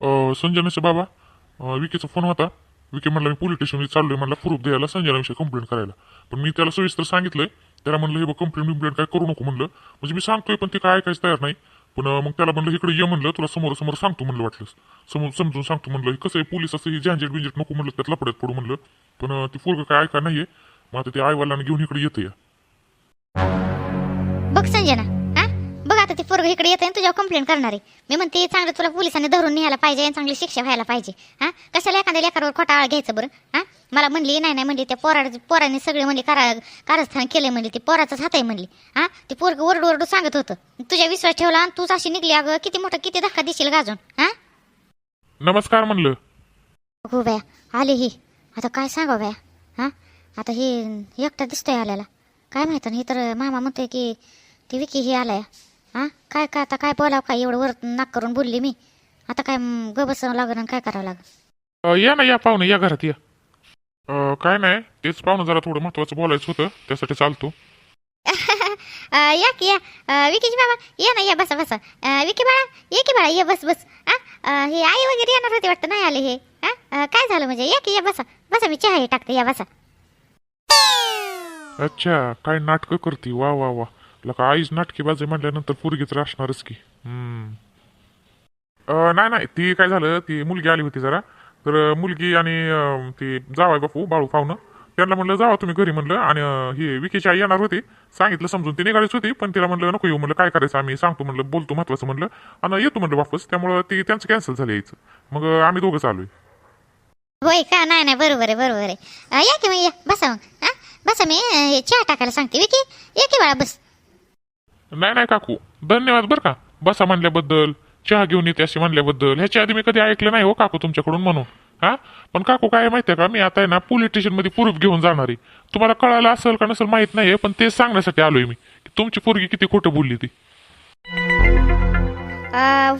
संजय संजनाचे बाबा विकेचा फोन होता. विके म्हणला मी पोलीस स्टेशनमध्ये चाललोय म्हणला प्रूफ द्यायला संजनाविषयी कंप्लेंट करायला. पण मी त्याला सविस्तर सांगितलंय. त्याला म्हणलं हे बघ कंप्लेंट बिम्प्लेंट काय करू नको म्हणलं. म्हणजे मी सांगतोय पण ते काय ऐकायचं तयार नाही. पण मग त्याला म्हणलं इकडे ये म्हणलं तुला समोर समोर सांगतो म्हणलं वाटलंस समोर समजून सांगतो म्हणलं कसं आहे पोलीस असं हे झंझट बिंजेट नको म्हणलं त्यात लपड्यात पडू म्हणलं. पण ते ती पोरगं काय ऐका नाहीये. मग आता ते आईवाला घेऊन इकडे येते बघ संजना आता ती पोरग इकडे येते तुझ्यावर कंप्लेंट करणार. आहे मी म्हणते चांगलं तुला पोलिसांनी धरून न्यायला पाहिजे आणि चांगली शिक्षा व्हायला पाहिजे. हा? कशाला एखाद्या लेकरावर खोटा आळ घ्यायचं बरं? हा? मला म्हणली नाही नाही म्हणली त्या पोरा पोरांनी सगळे म्हणली कारा कारस्थान केले म्हणली ती पोराचाच हात आहे म्हणली. हा? ती पोरग ओरडू ओरडू सांगत होतं. तुझ्या विश्वास ठेवला आणि तूच अशी निघली अगं. किती मोठं किती धक्का दिशील गाजून हा? नमस्कार म्हणलं. हो बया आली ही. आता काय सांगा बया? हा? आता हे एकटा दिसतोय आल्याला. काय माहीत हे तर मामा म्हणतोय की ती विकी ही आलाय. हा? काय काय आता काय बोलावं काय? एवढं वर नाक करून बोलली मी. आता काय ग लागेल आणि काय करावं लागेल? अं, या ना या पाहुणे या घरात या. अं, काय नाही तेच पाहुणं जरा थोडं महत्वाचं बोलायचं होतं त्यासाठी चालतो. अं, या की या. अं, विकीची बाबा या ना या बसा बसा. अं, विकी बाळा ये की बाळा ये बस बस. हा? अं, हे आई वगैरे येणार होते वाटतं नाही आले हे. हा? अं, काय झालं म्हणजे? या की या बसा. बसा मी चहा हे टाकते या बसा. अच्छा काय नाटकं करते वा वा वा. लका आईच नाटकी बाजू म्हटल्यानंतर पोरगी तर असणारच की नाही नाही ती काय झालं ती मुलगी आली होती जरा. तर मुलगी आणि ती जावाय बापू बाळू पाहुणं त्यांना म्हणलं जावा तुम्ही घरी म्हणलं. आणि ही विकीची आई येणार होती. सांगितलं समजून ती निघालीच होती. पण तिला म्हणलं नको येऊ म्हणलं. काय करायचं आम्ही? सांगतो म्हणलं. बोलतो महत्वाचं म्हणलं. आणि येतो म्हणलं वापस. त्यामुळं ती त्यांचं कॅन्सल झालं यायचं. मग आम्ही दोघं चालू होय का? नाही नाही. बरोबर आहे बरोबर आहे. या की मग या. बसा मग. बसा मी. हे चहा टाकायला सांगते. विकी या की बाळा बस. नाही नाही काकू. धन्यवाद बरं का. बसा म्हणल्याबद्दल चहा घेऊन येते अशी म्हणल्याबद्दल. ह्याच्या आधी मी कधी ऐकलं नाही हो काकू तुमच्याकडून म्हणून. हा? पण काकू काय माहितीये का मी आता आहे ना पोलीस स्टेशनमध्ये प्रूफ घेऊन जाणार आहे. तुम्हाला कळालं असेल का नसेल माहीत नाहीये पण ते सांगण्यासाठी आलोय मी की तुमची पोरगी किती खोटं बोलली ती.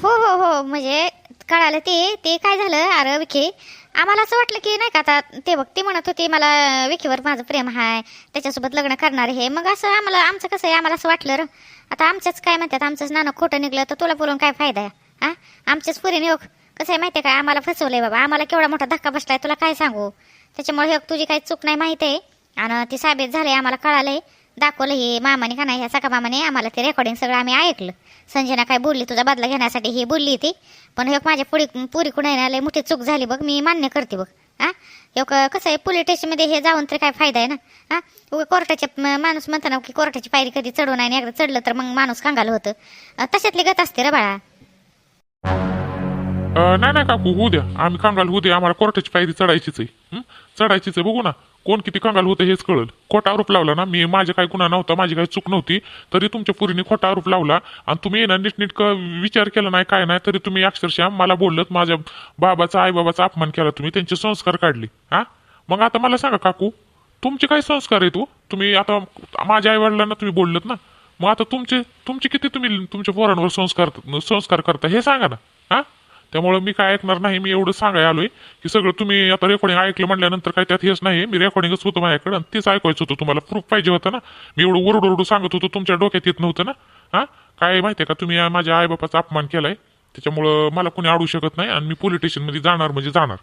हो हो हो म्हणजे कळालं ते. ते काय झालं अरे विखे? आम्हाला असं वाटलं की नाही का आता ते बघ ती म्हणत होती मला विखेवर माझं प्रेम आहे त्याच्यासोबत लग्न करणार हे मग असं आम्हाला आमचं कसं आहे आम्हाला असं वाटलं र. आता आमच्याच काय म्हणतात आमचंच नाणं खोटं निघलं तर तुला बोलून काय फायदा आहे? हा आमच्याच पुरीने योग कसं आहे माहिती आहे का आम्हाला फसवलंय बाबा. आम्हाला केवढा मोठा धक्का बसलाय तुला काय सांगू? त्याच्यामुळे हे तुझी काही चूक नाही माहिती आहे. आणि ती साबित झाले आम्हाला कळालंय. दाखवलं हे मामाने का नाही ह्या सका मामाने आम्हाला ते रेकॉर्डिंग सगळं आम्ही ऐकलं. संजना काय बोलली तुझा बदला घेण्यासाठी ही बोलली ती पण हे माझ्या पुढी पुरी कुणा आले मोठी चूक झाली बघ मी मान्य करते बघ हा? एक कसं आहे पोलीस स्टेशनमध्ये हे जाऊन तर काय फायदा आहे ना हा? उगा कोर्टाच्या माणूस म्हणताना की कोर्टाची पायरी कधी चढू नाही आणि एकदा चढलं तर मग माणूस कांगाल होतं. तशातली गत असते रे बाळा. नाही नाही काकू होऊ द्या. आम्ही कांगाल होऊ द्या. आम्हाला कोर्टाची पायरी चढायचीच आहे. चढायचीच आहे. बघू ना. कोण किती कंगाल होतं हेच कळलं. खोटा आरोप लावला ना मी माझे काही गुन्हा नव्हता माझी काही चूक नव्हती तरी तुमच्या पुरीने खोटा आरोप लावला आणि तुम्ही ना नीटनीटकं विचार केला नाही काय नाही तरी तुम्ही अक्षरशः मला बोललत माझ्या बाबाचा आई बाबाचा अपमान केला तुम्ही त्यांचे संस्कार काढले. हा? मग आता मला सांगा काकू तुमचे काय संस्कार आहे तू हो? तुम्ही आता माझ्या आई वडिलांना तुम्ही बोललत ना मग आता तुमचे तुमचे किती तुम्ही तुमच्या पोरांवर संस्कार संस्कार करता हे सांगा ना. हा? त्यामुळे मी काय ऐकणार नाही मी एवढं सांगाय आलोय की सगळं तुम्ही आता रेकॉर्डिंग ऐकलं म्हटल्यानंतर काय त्यात हेच नाही मी रेकॉर्डिंगच होतं माझ्याकडे आणि तेच ऐकायचं होतं तुम्हाला. प्रूफ पाहिजे होतं ना. मी एवढं ओरडू ओरडू सांगत होतो तुमच्या डोक्यात येत नव्हतं ना. हा? काय माहितीये का? तुम्ही माझ्या आईबापाचा अपमान केलाय. त्याच्यामुळं मला कोणी अडू शकत नाही आणि मी पोलीस स्टेशनमध्ये जाणार म्हणजे जाणार.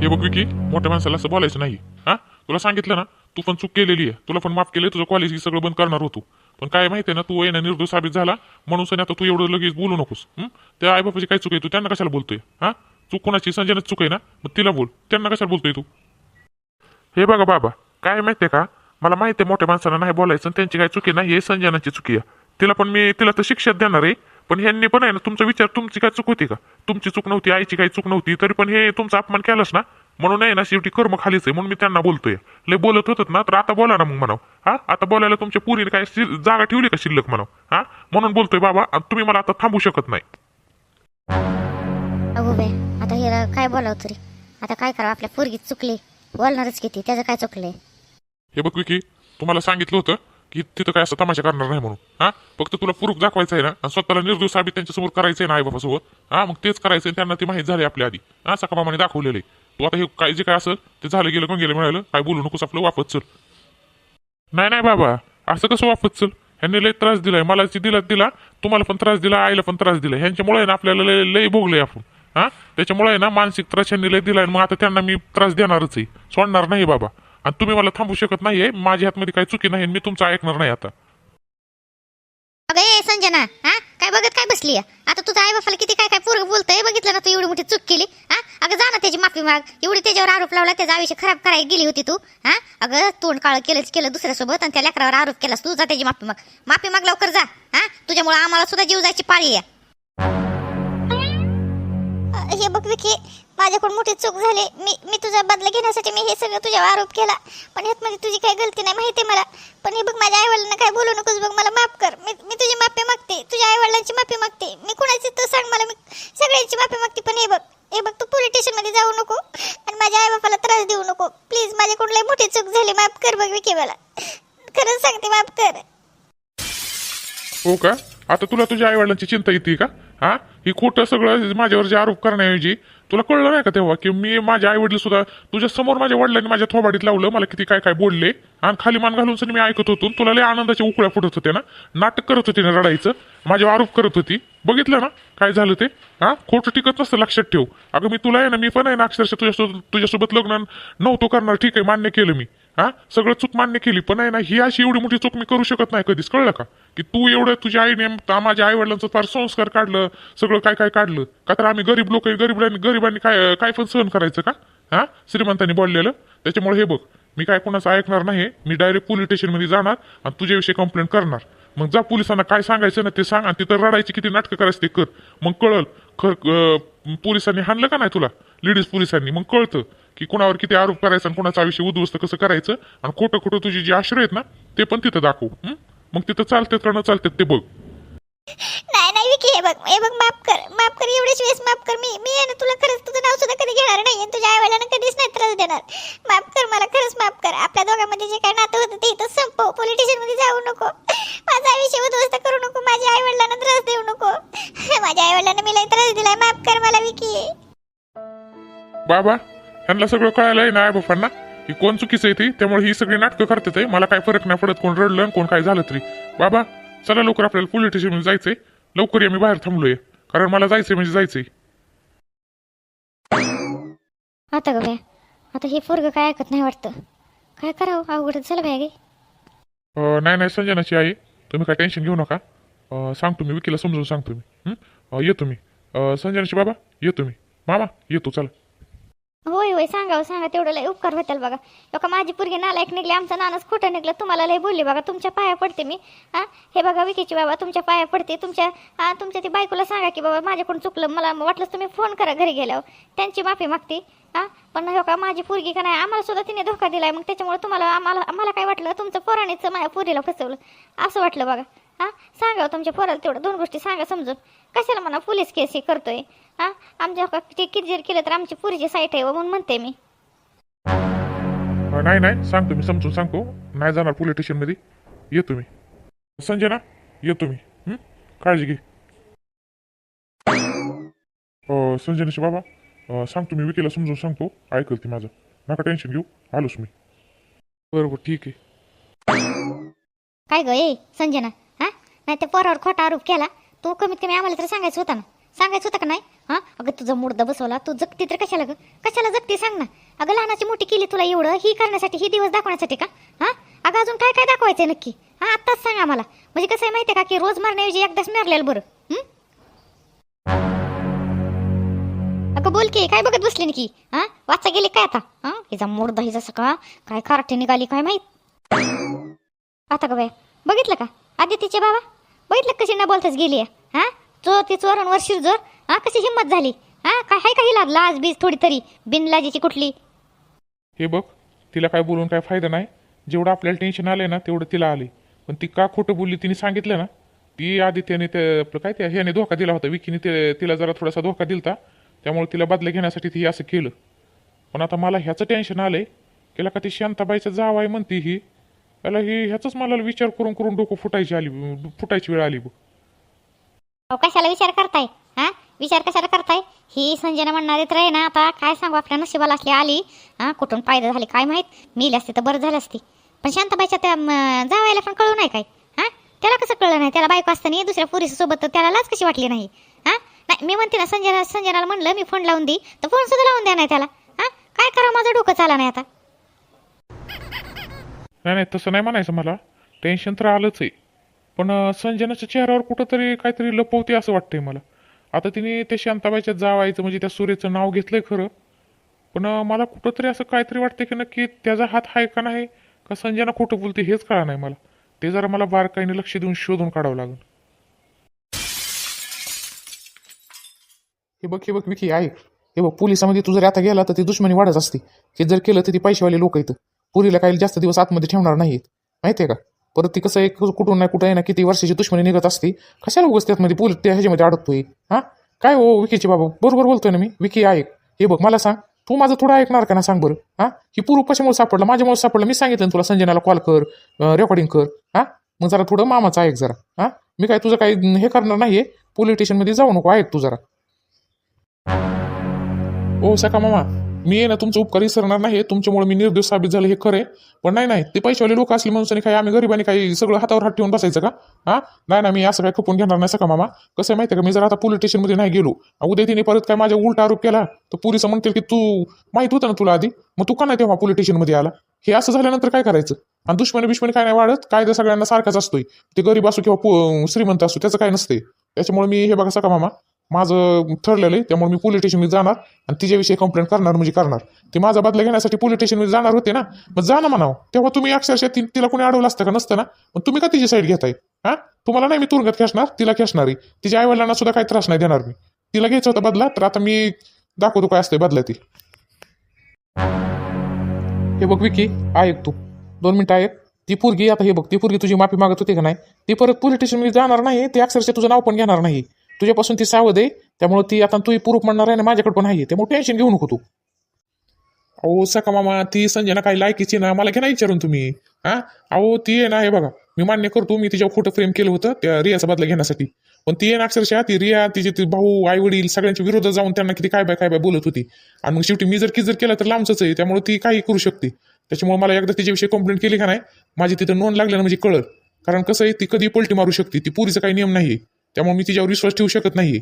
हे बघ विकी मोठ्या माणसाला असं बोलायचं नाही हा? तुला सांगितलं ना तू पण चूक केलेली आहे. तुला पण माफ केलंय तुझं कॉलेज सगळं बंद करणार होतो. पण काय माहितीये ना तू येणं निर्दोष साबित झाला. म्हणून सनी आता तू एवढं लगेच बोलू नकोस. हं? त्या आईबापाची काय चुक आहे तू? त्यांना कशाला बोलतोय? हा? चूक कोणाची? संजनाची चूक आहे ना? मग तिला बोल. त्यांना कशाला बोलतोय तू? हे बघा बाबा काय माहितीये का? मला माहितीये मोठ्या माणसाला नाही बोलायचं आणि त्यांची काय चुकी नाही हे संजनाची चुकी आहे. तिला पण मी तिला तर शिक्षा देणार आहे. पण ह्यांनी पण आहे ना तुमचा विचार तुमची काय चूक होती का? तुमची चूक नव्हती आईची काही चूक नव्हती तरी पण हे तुमचा अपमान केलास ना? म्हणून आहे ना शेवटी कर्म खालीच आहे म्हणून मी त्यांना बोलतोय. लय बोलत होतात ना तर आता बोला ना मग म्हणाव. हा? आता बोलायला तुमच्या पुरीने काय जागा ठेवली का शिल्लक म्हणाव? हा? म्हणून बोलतोय बाबा आणि तुम्ही मला आता थांबू शकत नाही. अगो बे आता हे काय बोलावं तरी? आता काय करावं? आपल्या पोरगीत चुकले. बोलणारच किती त्याचं काय चुकलंय? हे बघ विकी तुम्हाला सांगितलं होतं की तिथं काय असं तमाशा करणार नाही म्हणून. हा? फक्त तुला प्रूफ दाखवायचं आहे ना आणि स्वतःला निर्दोष साबित त्यांच्यासमोर करायचं आहे ना आईबापासोबत. हा? मग तेच करायचं त्यांना ते माहीत झाले आपल्या आधी. हा? सकामाने दाखवलेलं तू आता हे काय जे काय असेल ते झालं गेलं गेलं मिळालं काय बोलू नकोस आपलं वापस चल. नाही नाही बाबा असं कसं वापस चल? ह्यांनी लय त्रास दिलाय मला दिला दिला तुम्हाला पण त्रास दिला आईला पण त्रास दिला. ह्यांच्यामुळे आहे ना आपल्याला लय लय भोगलोय आपण हा? त्याच्यामुळे आहे ना मानसिक त्रास ह्यांनी लय दिलाय मग आता त्यांना मी त्रास देणारच आहे. सोडणार नाही बाबा. आणि तुम्ही मला थांबू शकत नाहीये माझ्या हातमध्ये काही चुकी नाही आणि मी तुमचं ऐकणार नाही आता. अगं ए संजना हा? काय बघत काय बसली आता तुझा आई बापाला किती काय काय पोरग बोलतंय बघितलं ना तू एवढी मोठी चूक केली हा? अगं जा ना त्याची माफी माग. एवढी त्याच्यावर आरोप लावला त्याचं आयुष्य खराब करायला गेली होती तू हा? अगं तोंड काळ केलंच केलं दुसऱ्यासोबत आणि त्या लेकरावर आरोप केलास तू. जा त्याची माफी माग. माफी माग लवकर जा हा? तुझ्यामुळे आम्हाला सुद्धा जीव जायची पाळी आहे. हे बघ विकी माझ्याकडून मोठी चूक झाली. मी मी तुझा बदला घेण्यासाठी मी हे सगळं तुझ्यावर आरोप केला. पण ह्यातमध्ये तुझी काही गलती नाही माहिती आहे मला. पण हे बघ माझ्या आईवडिलांना काय बोलू नकोस बघ मला माफ कर. मी मी तुझी माफी मागते. तुझ्या आईवडिलांची माफी मागते. मी कुणाची तर सांग मला मी सगळ्यांची माफी मागते. पण हे बघ हे बघ तू पोलीस स्टेशनमध्ये जाऊ नको आणि माझ्या आई बापाला त्रास देऊ नको. प्लीज माझ्याकडून लई मोठी चूक झाली. माफ कर बघ विकी मला. खरंच सांगते माफ कर. हो का? आता तुला तुझ्या आईवडिलांची चिंता येते का? हा? ही खोटं सगळं माझ्यावर जे आरोप करण्याऐवजी तुला कळलं नाही का तेव्हा की मी माझे आई वडील सुद्धा तुझ्या समोर माझ्या वडिलांनी माझ्या थोबाडीत लावलं मला किती काय काय बोलले? आणि खाली मान घालून सर मी ऐकत होतो. तुला लय आनंदाच्या उकळ्या फुटत होते ना? नाटक करत होते ना रडायचं? माझ्यावर आरोप करत होती. बघितलं ना? काय झालं ते? हा? खोटं टिकत नसतं लक्षात ठेव. अगं मी तुला आहे ना मी पण आहे ना अक्षरशः तुझ्यासोबत तुझ्यासोबत लग्न नव्हतो करणार. ठीक आहे मान्य केलं मी. हा? सगळं चूक मान्य केली पण आहे ना ही अशी एवढी मोठी चूक मी करू शकत नाही कधीच कळलं का? की तू एवढं तुझ्या आईने माझ्या आई वडिलांचं फार संस्कार काढलं सगळं काय काय काढलं? का तर आम्ही गरीब लोक गरीबांनी गरिबांनी काय काय पण सहन करायचं का? हा? श्रीमंतांनी बोललेलं. त्याच्यामुळे हे बघ मी काय कोणाचं ऐकणार नाही मी डायरेक्ट पोलीस स्टेशनमध्ये जाणार आणि तुझ्याविषयी कंप्लेंट करणार. मग जा पोलिसांना काय सांगायचं ना ते सांग आणि तिथं रडायची किती नाटकं करायचं ते कर. मग कळल खर पोलिसांनी हाणलं का नाही तुला? लेडीज पोलिसांनी मग कळतं. की कुणावर किती आरोप करायचा आणि कुणाचं आयुष्य उद्ध्वस्त कसं करायचं आणि खोटं खोटं तुझी जी आश्रय आहेत ना ते पण तिथं दाखव हं? मग तिथं चालतात का न चालतात ते बघ. नाही नाही विकी हे बघ हे बघ माफ कर माफ कर एवढेच वेळेस माफ कर. मी मी आहे ना तुला खरंच तुझं नाव सुद्धा कधी घेणार नाही आणि तुझ्या आईवडिलांना कधीच नाही त्रास देणार. माफ कर मला खरंच माफ कर. आपल्या दोघांमध्ये जे काय नातं होतं ते इथं संपव. पोलीस स्टेशनमध्ये जाऊ नको. माझा आयुष्य उद्ध्वस्त करू नको. माझ्या आईवडिलांना त्रास देऊ नको. माझ्या आईवडिलांना मी लई त्रास दिलाय. माफ कर मला विकी. बाबा ह्यांना सगळं आहे ना बापांना की कोण चुकीचं आहे ती? त्यामुळे ही सगळी नाटकं करतात आहे. मला काय फरक नाही पडत कोण रडलं कोण काय झालं तरी. बाबा चला लवकर आपल्याला पोलीस स्टेशनमध्ये जायचंय. लवकर या मी बाहेर थांबलोय. कारण मला जायचंय म्हणजे जायचंय. आता ग बाया आता हे पोरग काय ऐकत नाही वाटतं. काय करावं? अवघडच झालं बाया नाही नाही संजनाची आई तुम्ही काय टेन्शन घेऊ नका. सांगतो मी विकीला समजून सांगतो मी. हं? येतो मी. संजनाची बाबा येतो मी. मामा येतो चला. होय होय सांगा हो, सांगा. तेवढं लय उपकार होतील बघा. लोक माझी पोरगी नालायक निघली आमचं नानच खोटं निघलं. तुम्हाला लय बोलली बघा. तुमच्या पाया पडते मी. हा? हे बघा विकीची बाबा तुमच्या पाया पडते. तुमच्या हा तुमच्या ती बायकोला सांगा की बाबा माझ्याकडून चुकलं. मला वाटलंच तुम्ही फोन करा घरी गेल्यावर. त्यांची माफी मागते. हा? पण हो का माझी पोरगी का नाही आम्हाला सुद्धा तिने धोका दिलाय. मग त्याच्यामुळे तुम्हाला आम्हाला आम्हाला काय वाटलं? तुमचं पोराणीचं माझ्या पोरीला फसवलं. असं वाटलं बघा. हा? सांगा हो, तुमच्या पोराला तेवढं दोन गोष्टी सांगा समजून. कशाला म्हणा पोलीस केस हे करतोय. हा? आमच्या का ते किती जर केलं तर आमची पुरीची साईट आहे हो, म्हणून म्हणते मी. नाही नाही. सांगतो मी समजून सांगतो. नाही जाणार पोलीस स्टेशनमध्ये येतो मी संजना येतो मी? काळजी घे. संजनाची बाबा. सांगतो मी विकीला समजून सांगतो. ऐकल ती माझं. नका टेन्शन घेऊ. आलोच मी. बरोबर ठीक आहे. काय ग ए संजना हा? नाही त्या पोरावर खोटा आरोप केला. तू कमीत कमी आम्हाला तर सांगायचं होता ना. सांगायचं होतं का नाही? हा? अगं तुझा मुर्दा बसवला तू जगती तर कशाला ग? कशाला जगते सांग ना. अगं लहानाची मोठी केली तुला एवढं ही करण्यासाठी ही दिवस दाखवण्यासाठी का? हा? अगं अजून काय काय दाखवायचंय नक्की? हा आत्ताच सांग आम्हाला. म्हणजे कसं आहे माहितीये का की रोज मारण्याऐवजी एकदाच मारलेलं बरं. अगं बोल की काय बघत बसली की हा? वाचा गेले काय आता? हां? हिचा मुर्दा हिचा सकाळ काय खराटे निघाली काय माहीत? आता का बाय बघितलं का? आदित्यचे बाबा? बघितलं कशी ना बोलताच गेली हा? चोर ती चोरांवर शिरजोर हा कशी हिंमत झाली? हा काय हाय काही हिला लाज बीज थोडी तरी? बिनलाजीची कुठली? हे बघ तिला काय बोलून काय फायदा नाही. जेवढं आपल्याला टेन्शन आलंय ना तेवढं तिला आले पण ती का खोटं बोलली तिने सांगितलं ना? ती आदित्यने ते आपलं काय ते ह्याने धोका दिला होता. विकीने ते तिला जरा थोडासा धोका दिलता. त्यामुळे तिला बदला घेण्यासाठी ती असं केलं. पण आता मला ह्याचं टेन्शन आलंय. केला का ती शांताबाईचं जाव आहे म्हणते ही. त्याला ही ह्याचाच मला विचार करून करून डोकं फुटायची आली फुटायची वेळ आली बघ. कशाला विचार करताय? हा? विचार कशाला करताय? ही संजना म्हणणारी तर आहे ना आता काय सांगू आपल्या नशिबाला असली आली. हा कुठून फायदा झाली काय माहीत? मिली असती तर बरं झालं असती. पण शांताबाईच्या त्या जावायला पण कळू नाही काय? हा? त्याला कसं कळलं नाही? त्याला बायको असताना दुसऱ्या पुरीसोबत तर त्याला लाच कशी वाटली नाही? हा? नाही मी म्हणते ना संजना संजनाला म्हणलं मी फोन लावून दे. तर फोन सुद्धा लावून द्या नाही त्याला. हा? काय करावं माझं डोकं चाला नाही आता. नाही नाही तसं नाही म्हणायचं मला. टेन्शन तर आलंच आहे. पण संजनाच्या चेहऱ्यावर कुठंतरी काहीतरी लपवते असं वाटतंय मला. आता तिने ते शांताबाईच्या जावायचं म्हणजे त्या सूर्याचं नाव घेतलंय खरं. पण मला कुठंतरी असं काहीतरी वाटतंय की नक्की त्याचा हात आहे का नाही का संजना खोटं बोलते हेच कळा नाही मला. ते जरा मला बारकाईने लक्ष देऊन शोधून काढावं लागेल. हे बघ हे बघ विकी ऐक हे बघ पोलिसामध्ये तू जर आता गेला तर ती दुश्मनी वाढत असते. हे जर केलं तर ती पैसेवाले लोक येतं पुरीला काही जास्त दिवस आतमध्ये ठेवणार नाहीत माहितीये का? परत ती कसं एक कुठून नाही कुठं आहे ना किती वर्षाची दुश्मनी निघत असते. कशाला उगाच त्यामध्ये पोलीस त्या ह्याच्यामध्ये अडकतोय? हा? काय हो विकीचे बाबा? बरोबर बोलतोय ना मी. विकी ऐक. हे बघ मला सांग. तू माझं थोडं ऐकणार का ना सांग बरं? हा? ही पूर्व कशामुळे सापडला माझ्यामुळे सापडलं? मी सांगितलं तुला संजनाला कॉल कर रेकॉर्डिंग कर. हा? मग जरा थोडं मामाचं ऐक जरा. हा? मी काय तुझं काही हे करणार नाहीये. पोलीस स्टेशनमध्ये जाऊ नको ऐक तू जरा. ओ सका मामा. मी आहे ना तुमचं उपकार विसरणार नाही तुमच्यामुळे मी निर्दोष साबित झालं हे खरं आहे. पण नाही नाही ते पैशावाले लोक असले म्हणून काही आम्ही गरीबाने काही सगळं हातावर हात ठेवून बसायचं का? हा? नाही ना मी असं काय खपून घेणार नाही सका मामा. कसं आहे माहिती आहे का? मी जर आता पोलीस स्टेशनमध्ये नाही गेलो उद्या तिने परत काय माझ्या उलटा आरोप केला तर पोलीस म्हणतील की तू माहीत होतं ना तुला आधी? मग तू का नाही तेव्हा पोलीस स्टेशनमध्ये आला? हे असं झाल्यानंतर काय करायचं? आणि दुश्मनी बिश्मनी काय नाही वाढत? कायदा सगळ्यांना सारखाच असतोय. ते गरीब असो किंवा श्रीमंत असो त्याचं काय नसते त्याच्यामुळे मी हे बघा सका मामा माझं ठरलेलं आहे त्यामुळे मी पोलीस स्टेशनमध्ये जाणार आणि तिच्याविषयी कंप्लेंट करणार म्हणजे करणार. ते माझा बदला घेण्यासाठी पोलीस स्टेशनमध्ये जाणार होते ना मग जा ना म्हणावं. तेव्हा तुम्ही अक्षरशः ती- तिला कोणी अडवलं असतं का? नसतं ना? मग तुम्ही का तिची साईड घेताय? हा? तुम्हाला नाही मी तुरुंगात खेचणार तिला खेचणार आहे. तिच्या आईवडिलांना सुद्धा काही त्रास नाही देणार मी. तिला घ्यायचं होतं बदला तर आता मी दाखवतो काय असतंय बदला ती. हे बघ विकी ऐक तू. दोन मिनटं ऐक ती पोरगी आता हे बघ ती पोरगी तुझी माफी मागत होती का नाही? ती परत पोलीस स्टेशनमध्ये जाणार नाही ती अक्षरशः तुझं नाव पण घेणार नाही. तुझ्यापासून ती सावध आहे त्यामुळे ती आता तू पुरूप म्हणणार आहे ना माझ्याकडे पण आहे त्यामुळे टेन्शन घेऊ नको तू. अहो सका मामा ती संजना काही लायकीची ना मला घ्या ना विचारून तुम्ही. हा? अहो ती आहे ना हे बघा मी मान्य करतो मी तिच्यावर खोटं फ्रेम केलं होतं त्या रियाचा बदला घेण्यासाठी. पण ती आहे ना अक्षरशः ती रिया तिचे ती भाऊ आई वडील सगळ्यांच्या विरोधात जाऊन त्यांना किती काय बाय काय बाय बोलत होती. आणि मग शेवटी मी जर की जर केलं तर लांबच आहे त्यामुळे ती काही करू शकते. त्याच्यामुळे मला एकदा तिच्याविषयी कंप्लेंट केली का नाही माझी तिथं नोंद लागली ना म्हणजे कळत कारण कसं आहे ती कधी पलटी मारू शकते ती पुरीचा काही नियम नाही त्यामुळे मी तिच्यावर विश्वास ठेवू शकत नाही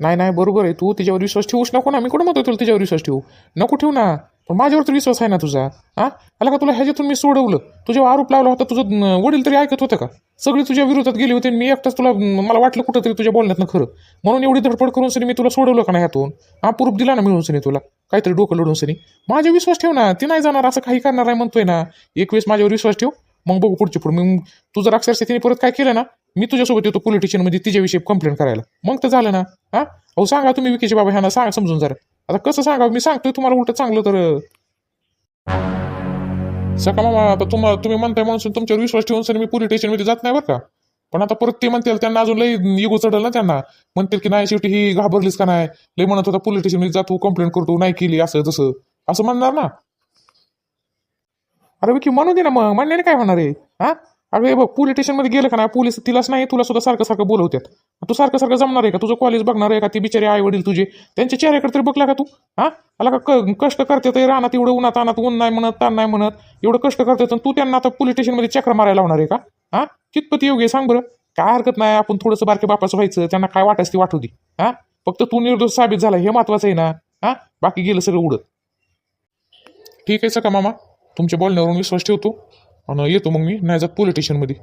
नाही नाही बरोबर आहे. तू तिच्यावर विश्वास ठेवूच नको ना. मी कुठं म्हणतो तुला तिच्यावर विश्वास ठेवू? नको ठेवू ना. पण माझ्यावर तर विश्वास आहे ना तुझा हा? आला का तुला ह्याच्यातून मी सोडवलं? तुझ्यावर आरोप लावला होता तुझं वडील तरी ऐकत होतं का? सगळे तुझ्या विरोधात गेले होते मी एकटाच तुला मला वाटलं कुठं तरी तुझ्या बोलण्यातनं खरं. म्हणून एवढी धडपड करून सनी मी तुला सोडवलं का नाही ह्यातून हा प्रूफ दिला ना मिळून सनी तुला. काहीतरी डोकं लढून सनी. माझ्या विश्वास ठेव ना. ती नाही जाणार असं काही करणार आहे म्हणतोय ना. एक वेळेस माझ्यावर विश्वास ठेव. मग बघू पुढचे पुढे. मग तू जर अक्षरशः तिने परत काय केलं ना मी तुझ्यासोबत येतो पोलीस स्टेशनमध्ये तिच्याविषयी कंप्लेंट करायला. मग तर झालं ना हा? अहो सांगा तुम्ही विकीचे बाबा ह्यांना सांगा समजून जरा. आता कसं सांगा मी सांगतोय तुम्हाला उलट चांगलं तर. सका मामा आता तुम्हाला तुम्ही म्हणताय म्हणून तुमच्यावर विश्वास ठेवून सर मी पोलीस स्टेशनमध्ये जात नाही बरं का? पण आता परत ते म्हणतील त्यांना अजून लई इगो चढल ना त्यांना. म्हणतील की नाही शेवटी ही घाबरलीच का नाही? लई म्हणत होता पोलीस स्टेशनमध्ये जातो कंप्लेंट करतो नाही केली असं तसं. असं म्हणणार ना? अरे विकी म्हणू दे ना मग. म्हणण्याने काय होणार आहे? हा? अरे हे बघ पोलीस स्टेशनमध्ये गेलं का नाही पोलीस तिलाच नाही तुला सुद्धा सारखं सारखं बोलवतात तू सारखं सारखं जमणार आहे का? तुझं कॉलेज बघणार आहे का? ती बिचारे आई वडील तुझे. त्यांच्या चेहऱ्याकडे तरी बघला का तू? हा? आला का कष्ट करते तर राहणार एवढं उन्हात अनात ऊन नाही म्हणत ताण नाही म्हणत एवढं कष्ट करते तर तू त्यांना आता पोलीस स्टेशनमध्ये चक्र मारायला लावणार आहे का? हा? कितपत योग्य आहे सांग बरं. काय हरकत नाही आपण थोडंसं बारके बापाचं व्हायचं त्यांना काय वाटायचं ते वाटू दे. हा? फक्त तू निर्दोष साबित झाला हे महत्वाचं आहे ना. हा? बाकी गेलं सगळं उडत. ठीक आहे सका मामा. तुमच्या बोलण्यावरून विश्वास ठेवतो. आणि येतो मग मी नाही जात पोलीस स्टेशनमध्ये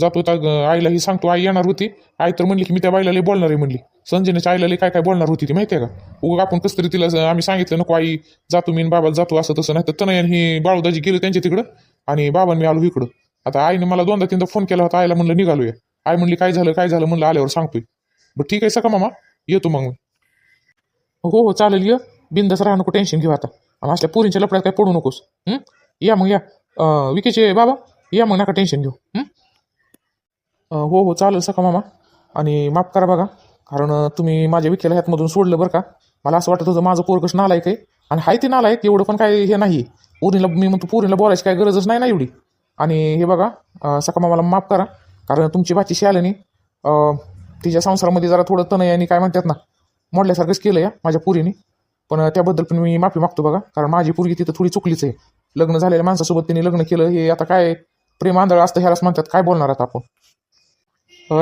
जातो तर आईला ही सांगतो आई येणार होती. आई तर म्हणली की मी त्या बाईला बोलणार आहे म्हणली. संजयच्या आईला काय काय बोलणार होती ती माहिती आहे का? उग आपण कसं तरी तिला आम्ही सांगितलं नको आई जातो मी आणि बाबाला जातो असं तसं. नाही तर तनयन ही बाळूदाजी गेले त्यांच्या तिकडं आणि बाबा मी आलो इकडं. आता आईने मला दोनदा तीनदा फोन केला होता आईला म्हणलं निघालोय. आई म्हणली काय झालं काय झालं? म्हणलं आल्यावर सांगतोय. बरं ठीक आहे सका मामा. येतो मग मी. हो हो चालेल ये. बिंदास राहा नको टेन्शन घेऊ आता. आणि असल्या पोरींच्या लपड्यात काय पडू नकोस. या मग या. विकेचे बाबा या मग नका टेन्शन घेऊ. हो? हो चालेल सका मामा. आणि माफ करा बघा कारण तुम्ही माझ्या विकेला ह्यातमधून सोडलं बरं का. मला असं वाटत होतं माझं पोरकस नालायक आहे. आणि हाय ते नालायक एवढं पण काय हे नाही पोरीला मी म्हणतो पोरीला बोलायची काय गरजच नाही ना एवढी. आणि हे बघा सका मामाला माफ करा कारण तुमची बाची शालेनी तिच्या संसारामध्ये जरा थोडं तनय आणि काय म्हणतात ना मोडल्यासारखंच केलं या माझ्या पुरीने. पण त्याबद्दल पण मी माफी मागतो बघा कारण माझी पोरगी तिथं थोडी चुकलीच आहे. लग्न झालेल्या माणसासोबत तिने लग्न केलं हे आता काय प्रेम आंधळ असतं ह्यालाच म्हणतात. काय बोलणार आता आपण?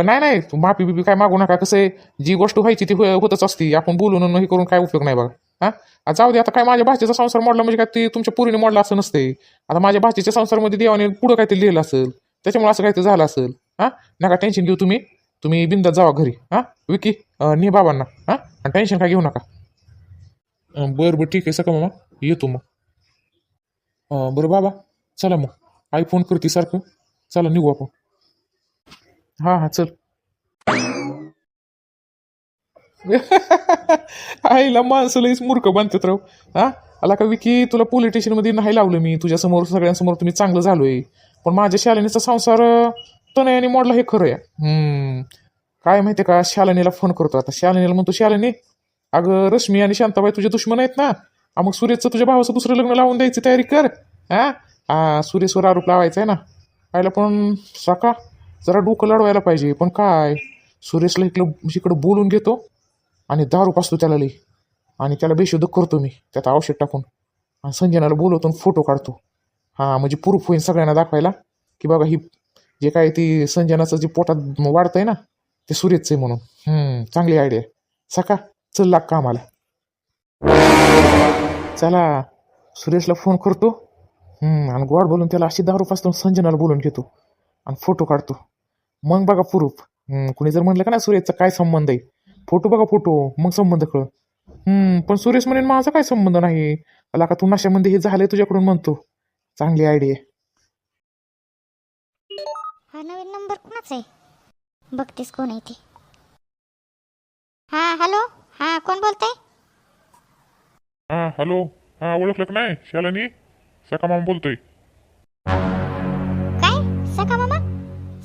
नाही नाही तू माफी बिपी काय मागू नका. कसं आहे जी गोष्ट व्हायची ती हो-, होतच असती. आपण बोलून हे करून काय उपयोग नाही बघा. हा? जाऊ दे आता काय माझ्या भाषेचा संसार मोडला म्हणजे काय ते तुमच्या पुरीने मोडला असं नसते आता माझ्या भाषेच्या संसारमध्ये देवाने पुढं काहीतरी लिहिलं असेल. त्याच्यामुळे असं काहीतरी झालं असेल. हां? नका टेन्शन घेऊ तुम्ही. तुम्ही बिंदात जावा घरी. हां? विकी ने बाबांना. हां? आणि टेन्शन काय घेऊ नका. बरं बरं ठीक आहे सका मामा. येतो मग. अं, बरं बाबा चला मग. आई फोन करते सारखं. चला निघू आपण. हा हा चल. आईला माणसं लईच मूर्ख बांधतात राव. हा? आला का विकी तुला पोलीस स्टेशनमध्ये नाही लावलं मी. तुझ्यासमोर सगळ्यांसमोर तुम्ही चांगलं झालोय. पण माझ्या शालिनीचा संसार तनयाने मोडला हे खरं आहे. हम्म. काय माहितीये का? शालिनीला फोन करतो. आता शालिनीला म्हणतो शालिनी अगं रश्मी आणि शांताबाई तुझे दुश्मन आहेत ना? मग सुरेशचं तुझ्या भावाचं दुसरं लग्न लावून द्यायची तयारी कर. हा सुरेशवर आरोप लावायचा आहे ना. आयला पण सका जरा डोकं लढवायला पाहिजे. पण काय? सुरेशला इकडं म्हणजे इकडं बोलून घेतो आणि दारू पासतो त्याला लई. आणि त्याला बेशुद्ध करतो मी त्यात औषध टाकून. आणि संजनाला बोलवतो आणि फोटो काढतो. हां म्हणजे प्रूफ होईल सगळ्यांना दाखवायला. की बघा ही जे काय ती संजनाचं जे पोटात वाढतंय ना ते सुरेशचं आहे म्हणून चांगली आयडिया सका चल लाग कामाला. चला सुरेशला फोन करतो. आणि गोड बोलून त्याला अशी दारू पासून संजनाला बोलून घेतो. आणि फोटो काढतो. मग बघा प्रूफ. कुणी जर म्हणलं का ना सुरेशचा काय संबंध आहे? फोटो बघा फोटो मग संबंध कळ पण सुरेश म्हणेन माझा काय संबंध नाही? आला का तू नाशामध्ये हे झालंय तुझ्याकडून? म्हणतो. चांगली आयडिया हा नवीन नंबर कुणाचा आहे? बघतेस कोण आहे ते. हा हॅलो हा कोण बोलतंय? हा हॅलो. हा ओळखलं का नाही? शालिनी? सका मामा बोलतोय. काय? सका मामा?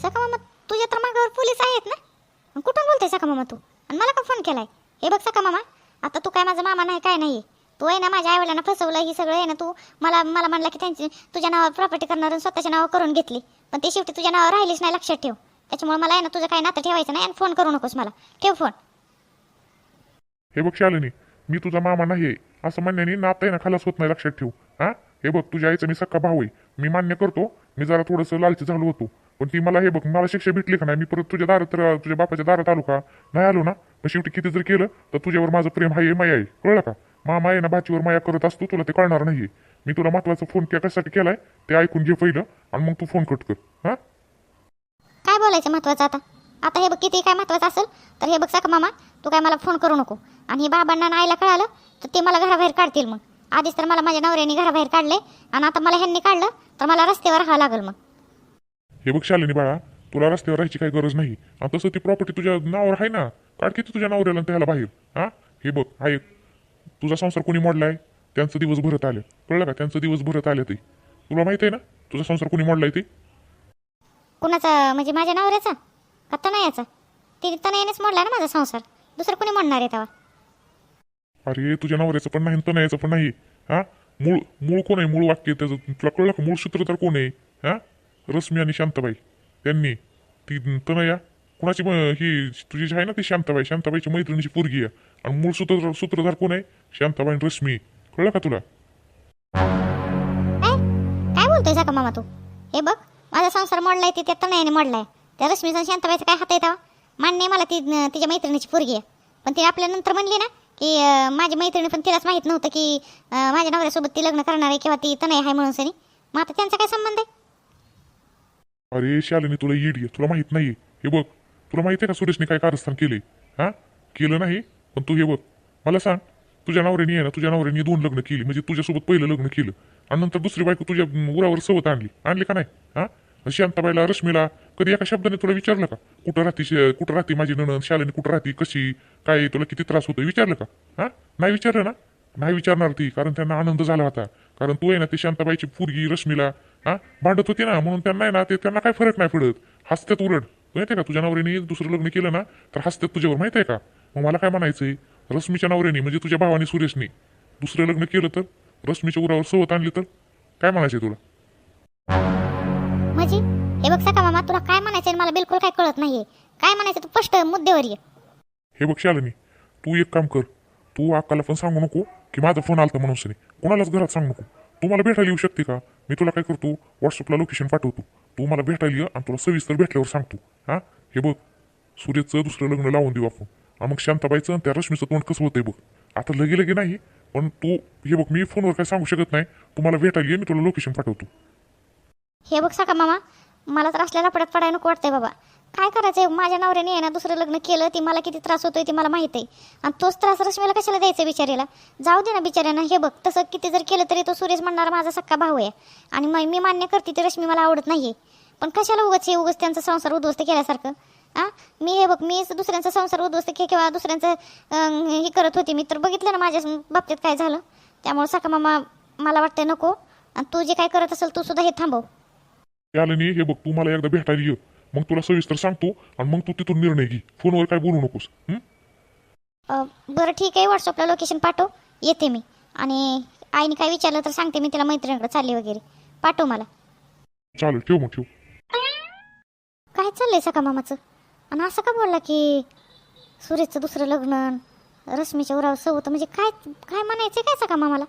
सका मामा तुझ्या तर मागावर पोलीस आहेत ना? कुठून बोलतोय सका मामा तू? आणि मला का फोन केलाय? हे बघ सका मामा आता तू काय माझा मामा नाही काय नाही? तू आहे ना माझ्या आईवडिलांना फसवलं ही सगळं आहे ना तू? मला मला म्हणला की त्यांची तुझ्या नावावर प्रॉपर्टी करणार आणि स्वतःच्या नावावर करून घेतली. पण ती शेवटी तुझ्या नावावर राहिलीच नाही लक्षात ठेव. त्याच्यामुळे मला आहे ना तुझं काय नातं ठेवायचं नाही आणि फोन करू नकोस मला. ठेव फोन हे बघ शालिनी मी तुझा मामा नाही असं म्हणण्याने नातं आहे ना खालास होत नाही लक्षात ठेव. हा? हे बघ तुझ्या आईचा मी सक्का भाऊ आहे. मी मान्य करतो मी जरा थोडंसं लालची झालो होतो. पण ती मला हे बघ मला शिक्षा भेटली का नाही? मी परत तुझ्या दारात तुझ्या बापाच्या दारात आलो का? नाही आलो ना? मग शेवटी किती जर केलं तर तुझ्यावर माझं प्रेम आहे माया आहे. कळलं का? मामा आहे ना भाचीवर माया करत असतो तुला ते कळणार नाहीये. मी तुला महत्त्वाचा फोन कशासाठी केलाय? ते ऐकून घे पहिलं आणि मग तू फोन कट कर. हा? काय बोलायचं महत्वाचं आता? आता हे बघ किती काय महत्वाचं असेल तर हे बघ सका मामा तू काय मला फोन करू नको. आणि हे बाबांना आईला कळालं तर ते मला घराबाहेर काढतील मग. आधीच तर मला माझ्या नवऱ्याने घराबाहेर काढले आणि आता मला ह्यांनी काढलं तर मला रस्त्यावर राहावं लागेल मग. हे बघ शालिनी बाळा तुला रस्त्यावर राहायची काही गरज नाही. आणि तसं ती प्रॉपर्टी तुझ्या नावावर आहे ना. काढ किती तुझ्या नावावर त्याला बाहेर. हा? हे बघ आहे तुझा संसार कोणी मोडलाय? त्यांचं दिवस भरत आले. कळलं का? त्यांचं दिवस भरत आले ते. तुला माहीत आहे ना? तुझा संसार कोणी मोडलाय ते? कुणाचा म्हणजे माझ्या नवऱ्याचा? का तनयाचा ते तनयानेच मोडला ना माझा संसार? दुसरं कोणी म्हणणार आहे तेव्हा? अरे तुझ्या नवऱ्याचं पण नाही तर याचं पण नाही. हा? मूळ मूळ कोण आहे? मूळ वाक्य त्याचं. तुला कळलं का? मूळ सूत्रधार कोण आहे? हा? रश्मी आणि शांताबाई. त्यांनी ती तनया कुणाची ही तुझी जी आहे ना ती शांताबाई शांताबाईची मैत्रिणीची पोरगी आहे. आणि मूळ सूत्र सूत्रधार कोण आहे? शांताबाई आणि रश्मी. कळलं का तुला? काय काय बोलतोय का मामा तू? हे बघ माझा संसार मोडलाय ते त्या तनयाने मोडलाय. त्या रश्मीचा शांताबाईचा काय हात आहे मान्य मला ती तिच्या मैत्रिणीची पोरगी आहे. पण ती आपल्या नंतर म्हणली ना की माझी मैत्रिणी पण तिलाच माहीत नव्हतं की माझ्या नवऱ्यासोबत ती लग्न करणार आहे किंवा ती तनय आहे म्हणून सनी. मग आता त्यांचा काय संबंध आहे? अरे शालिनी तुला येडी आहे. तुला माहीत नाही हे बघ तुला माहिती आहे का सुरेशने काय कारस्थान केले हा? केलं नाही पण तू हे बघ. मला सांग तुझ्या नवऱ्याने आहे ना तुझ्या नवऱ्याने दोन लग्न केली. म्हणजे तुझ्यासोबत पहिलं लग्न केलं. आणि नंतर दुसरी बायको तुझ्या उरावर सवत आणली. आणली का नाही? हा? शांताबाईला रश्मीला कधी एका शब्दाने तुला विचारलं का? कुठं राहते कुठं राहते माझी नणंद? शालेने कुठं राहते? कशी? काय? तुला किती त्रास होतो विचारलं का? हा? नाही विचारलं ना? नाही विचारणार ती कारण त्यांना आनंद झाला होता. कारण तू आहे ना ती शांताबाईची फुरगी रश्मीला हा? भांडत होती ना म्हणून त्यांना आहे ना ते त्यांना काय फरक नाही पडत. हसत्यात उलट माहिती आहे का? तुझ्या नवऱ्याने दुसरं लग्न केलं ना तर हसत्यात तुझ्यावर माहिती आहे का? मग मला काय म्हणायचंय? रश्मीच्या नवऱ्याने म्हणजे तुझ्या भावाने सुरेशने दुसरं लग्न केलं तर? रश्मीच्या उरावर सवत आणली तर? काय म्हणायचंय तुला? म्हणजे हे बघ सका मामा तुला काय म्हणायचं मला बिलकुल काय कळत नाहीये. काय म्हणायचं तू स्पष्ट मुद्द्यावर ये. हे बघ शालिनी तू एक काम कर. तू अक्काला पण सांगू नको की माझा फोन आलता म्हणून सनी. कोणालाच घरात सांगू नको. तू मला भेटायला येऊ शकते का? मी तुला काय करतो? व्हॉट्सअपला लोकेशन पाठवतो. तू मला भेटायला ये आणि तुला सविस्तर भेटल्यावर सांगतो. हा? हे बघ. सूर्यचं दुसरं लग्न लावून देऊ आपण. आणि मग शांताबाईचं आणि त्या रश्मीचं तोंड कसं होतंय बघ. आता लगे लगे नाही पण तू हे बघ मी फोनवर काय सांगू शकत नाही. तू मला भेटायला ये मी तुला लोकेशन पाठवतो. हे बघ सका मामा मला तर असल्या लपड्यात पडायला नको वाटतंय बाबा. काय करायचंय? माझ्या नवऱ्याने आहे ना दुसरं लग्न केलं ती मला किती त्रास होतोय ते मला माहीत आहे आणि तोच त्रास रश्मीला कशाला द्यायचा बिचारीला जाऊ दे ना बिचाऱ्यानं हे बघ तसं किती जर केलं तरी तो सुरेश म्हणणारा माझा सक्का भाऊ आहे. आणि मग मी मान्य करते ती रश्मी मला आवडत नाही पण कशाला उगाच हे उगच त्यांचा संसार उद्ध्वस्त केल्यासारखं? आ? मी हे बघ मी दुसऱ्यांचा संसार उद्ध्वस्त के किंवा दुसऱ्यांचं हे करत होते मी. तर बघितलं ना माझ्या बाबतीत काय झालं? त्यामुळे सका मामा मला वाटतंय नको. आणि तू जे काय करत असेल तू सुद्धा हे थांबव. नाही हे बघ तू मला एकदा भेटायला ये. मग तुला सविस्तर सांगतो आणि मग तू तिथून निर्णय घे. फोनवर काय बोलू नकोस हं? अ, बरं ठीक आहे व्हॉट्सअपला लोकेशन पाठव. येते मी. आणि आईने काय विचारलं तर सांगते मी तिला मैत्रिणीकडे चालली वगैरे. पाठव मला. चालेल ठेव मग ठेव. काय चाललंय सका मामाचं? आणि असं का बोलला की सुरेशचं दुसरं लग्न रश्मीच्या उरावर सवत? म्हणजे काय काय म्हणायचं काय सका मामाला?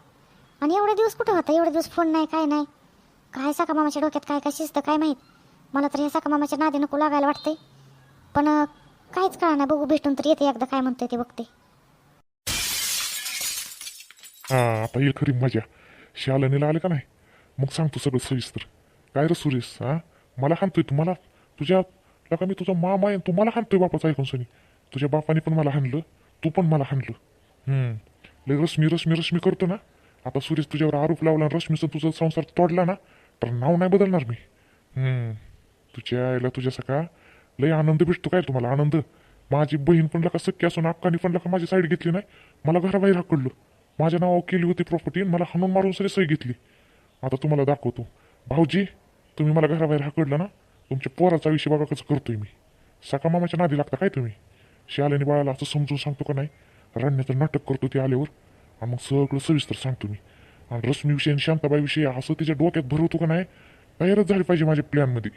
आणि एवढे दिवस कुठं होता? एवढे दिवस फोन नाही काय नाही? काय सका मामाच्या डोक्यात काय काय शिस्त काय माहीत? मला तर ह्या सका मामाच्या नादी नको लागायला वाटते पण काहीच कळा नाही बघू भेटून तर येते एकदा काय म्हणतोय ते बघते. हा आता येईल खरी मजा. शालनीला आले का नाही? मग सांगतो सगळं सविस्तर. काय रे सुरेश हा? मला हाणतोय तू मला? तुझ्या लका मी तुझा मामा आहे तू मला हाणतोय बापाचं ऐकून सोनी. तुझ्या बापाने पण मला हाणलं तू पण मला हाणलं. हम्म. लय रश्मी रश्मी रश्मी करतो ना? आता सुरेश तुझ्यावर आरोप लावला रश्मीचा तुझा संसार तोडला ना तर नाव नाही बदलणार मी. हम्म. तुझ्या आईला तुझ्या सका लय आनंद भेटतो काय तुम्हाला आनंद? माझी बहीण पण लका सख्या असून अक्काने पण लका माझी साईड घेतली नाही. मला घराबाहेर हाकडलं माझ्या नावावर केली होती प्रॉपर्टी मला हाणून मारून सरी सही घेतली. आता तुम्हाला दाखवतो. भाऊजी तुम्ही मला घराबाहेर हाकडलं ना तुमच्या पोराचा विषय बघा कसं करतोय मी. सका मामाच्या नादी लागता काय तुम्ही? शालेने बाळाला असं समजून सांगतो का नाही? रडण्याचं नाटक करतो ते आल्यावर. आणि मग सगळं सविस्तर सांगतो मी. आणि रश्मीविषयी आणि शांताबाईविषयी असं तिच्या डोक्यात भरवतो का नाही? तयारच झाली पाहिजे माझ्या प्लॅनमध्ये